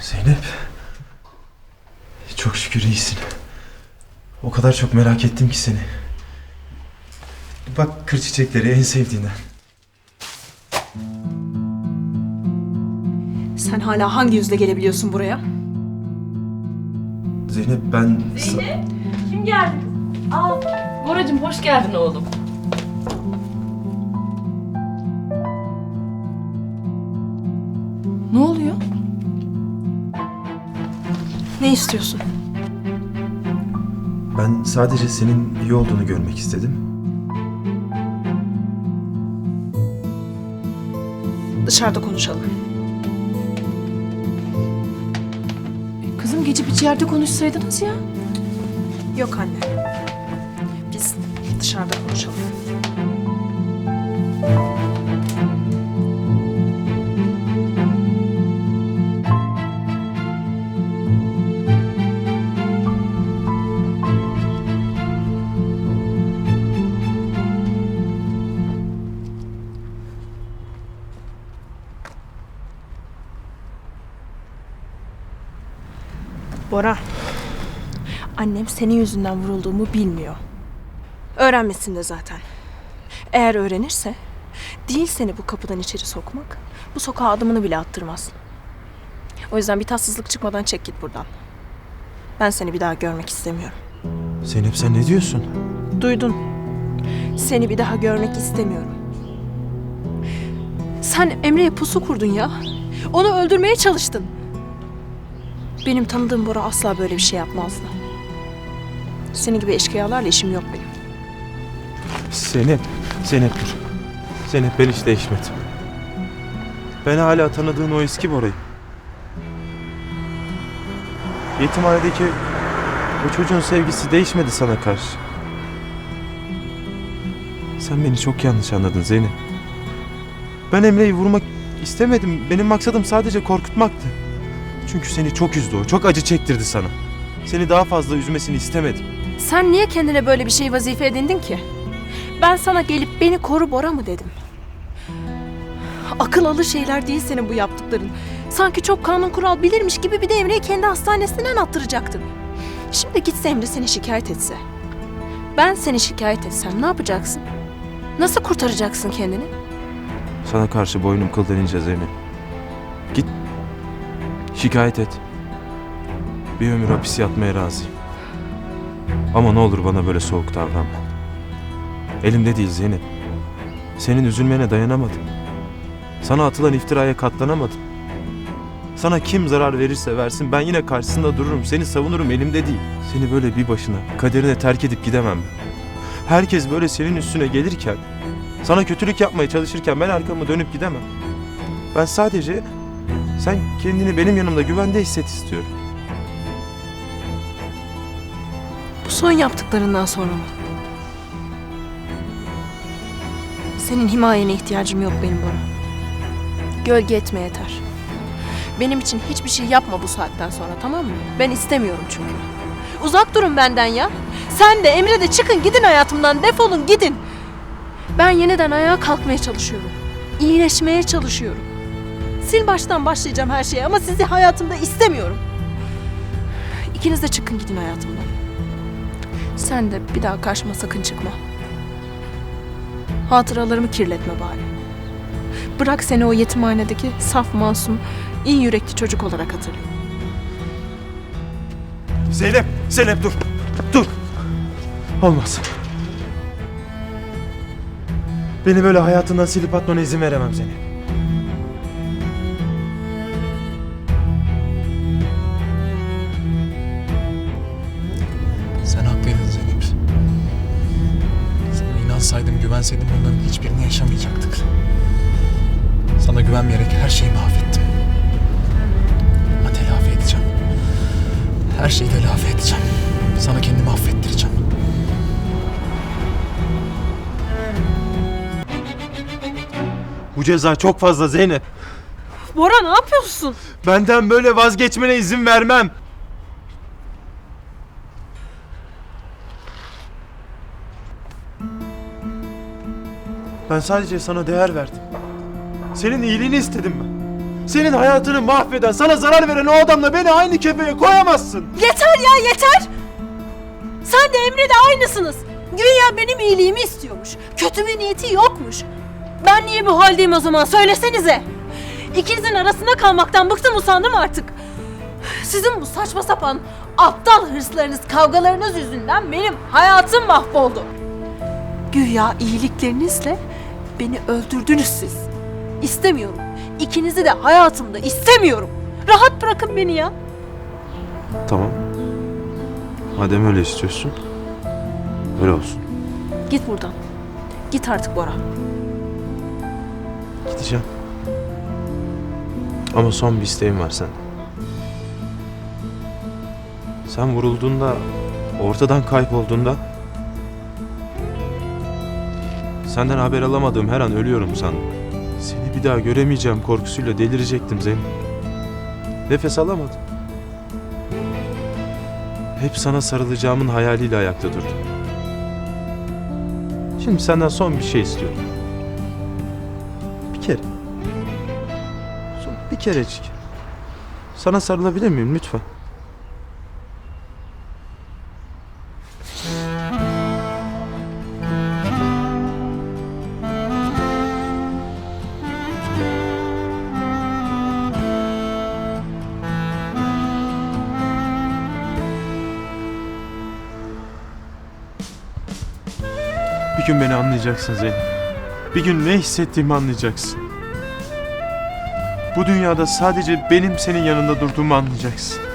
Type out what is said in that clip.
Zeynep. Çok şükür iyisin. O kadar çok merak ettim ki seni. Bak kır çiçekleri en sevdiğinden. Sen hala hangi yüzle gelebiliyorsun buraya? Zeynep ben... Zeynep, kim geldi? Aa, Boracığım hoş geldin oğlum. Ne istiyorsun? Ben sadece senin iyi olduğunu görmek istedim. Dışarıda konuşalım. Kızım gece bir yerde konuşsaydınız ya. Yok anne. Biz dışarıda konuşalım. Bora. Annem senin yüzünden vurulduğumu bilmiyor. Öğrenmesin de zaten. Eğer öğrenirse değil seni bu kapıdan içeri sokmak, bu sokağa adımını bile attırmaz. O yüzden bir tatsızlık çıkmadan çek git buradan. Ben seni bir daha görmek istemiyorum. Zeynep sen ne diyorsun? Duydun. Seni bir daha görmek istemiyorum. Sen Emre'ye pusu kurdun ya. Onu öldürmeye çalıştın. Benim tanıdığım Bora asla böyle bir şey yapmazdı. Senin gibi eşkıyalarla işim yok benim. Zeynep, Zeynep dur. Zeynep ben hiç değişmedim. Ben hala tanıdığın o eski Bora'yım. Yetimhanedeki o çocuğun sevgisi değişmedi sana karşı. Sen beni çok yanlış anladın Zeynep. Ben Emre'yi vurmak istemedim. Benim maksadım sadece korkutmaktı. Çünkü seni çok üzdü o. Çok acı çektirdi sana. Seni daha fazla üzmesini istemedim. Sen niye kendine böyle bir şey vazife edindin ki? Ben sana gelip beni koru Bora mı dedim? Akıl alır şeyler değil senin bu yaptıkların. Sanki çok kanun kural bilirmiş gibi bir de Emre'yi kendi hastanesinden attıracaktın. Şimdi gitse Emre seni şikayet etse. Ben seni şikayet etsem ne yapacaksın? Nasıl kurtaracaksın kendini? Sana karşı boynum kıldan ince Zeynep. Git. Şikayet et. Bir ömür hapis yatmaya razıyım. Ama ne olur bana böyle soğuk davranma. Elimde değil Zeynep. Senin üzülmene dayanamadım. Sana atılan iftiraya katlanamadım. Sana kim zarar verirse versin ben yine karşısında dururum. Seni savunurum elimde değil. Seni böyle bir başına kaderine terk edip gidemem ben. Herkes böyle senin üstüne gelirken sana kötülük yapmaya çalışırken ben arkamı dönüp gidemem. Ben sadece sen kendini benim yanımda güvende hisset istiyorum. Bu son yaptıklarından sonra mı? Senin himayene ihtiyacım yok benim Bora. Gölge etme yeter. Benim için hiçbir şey yapma bu saatten sonra tamam mı? Ben istemiyorum çünkü. Uzak durun benden ya. Sen de Emre de çıkın gidin hayatımdan defolun gidin. Ben yeniden ayağa kalkmaya çalışıyorum. İyileşmeye çalışıyorum. Sil baştan başlayacağım her şeye ama sizi hayatımda istemiyorum. İkiniz de çıkın gidin hayatımdan. Sen de bir daha karşıma sakın çıkma. Hatıralarımı kirletme bari. Bırak seni o yetimhanedeki saf masum, iyi yürekli çocuk olarak hatırlayayım. Zeynep, Zeynep dur. Dur. Olmaz. Beni böyle hayatından silip atmana izin veremem Zeynep. Hiçbirini yaşamayacaktık. Sana güvenmeyerek her şeyi mahvettim. Ama telafi edeceğim. Her şeyi telafi edeceğim. Sana kendimi affettireceğim. Bu ceza çok fazla Zeynep. Bora ne yapıyorsun? Benden böyle vazgeçmene izin vermem. Ben sadece sana değer verdim. Senin iyiliğini istedim ben. Senin hayatını mahveden, sana zarar veren o adamla beni aynı kefeye koyamazsın. Yeter ya yeter! Sen de Emre de aynısınız. Güya benim iyiliğimi istiyormuş. Kötü bir niyeti yokmuş. Ben niye bu haldeyim o zaman söylesenize. İkinizin arasında kalmaktan bıktım usandım artık. Sizin bu saçma sapan aptal hırslarınız, kavgalarınız yüzünden benim hayatım mahvoldu. Güya iyiliklerinizle beni öldürdünüz siz. İstemiyorum. İkinizi de hayatımda istemiyorum. Rahat bırakın beni ya. Tamam. Madem öyle istiyorsun, öyle olsun. Git buradan. Git artık Bora. Gideceğim. Ama son bir isteğim var senden. Sen vurulduğunda, ortadan kaybolduğunda senden haber alamadığım her an ölüyorum sandım. Seni bir daha göremeyeceğim korkusuyla delirecektim Zeynep. Nefes alamadım. Hep sana sarılacağımın hayaliyle ayakta durdum. Şimdi senden son bir şey istiyorum. Bir kere. Son bir kerecik. Sana sarılabilir miyim lütfen? Bir gün beni anlayacaksın Zeynep. Bir gün ne hissettiğimi anlayacaksın. Bu dünyada sadece benim senin yanında durduğumu anlayacaksın.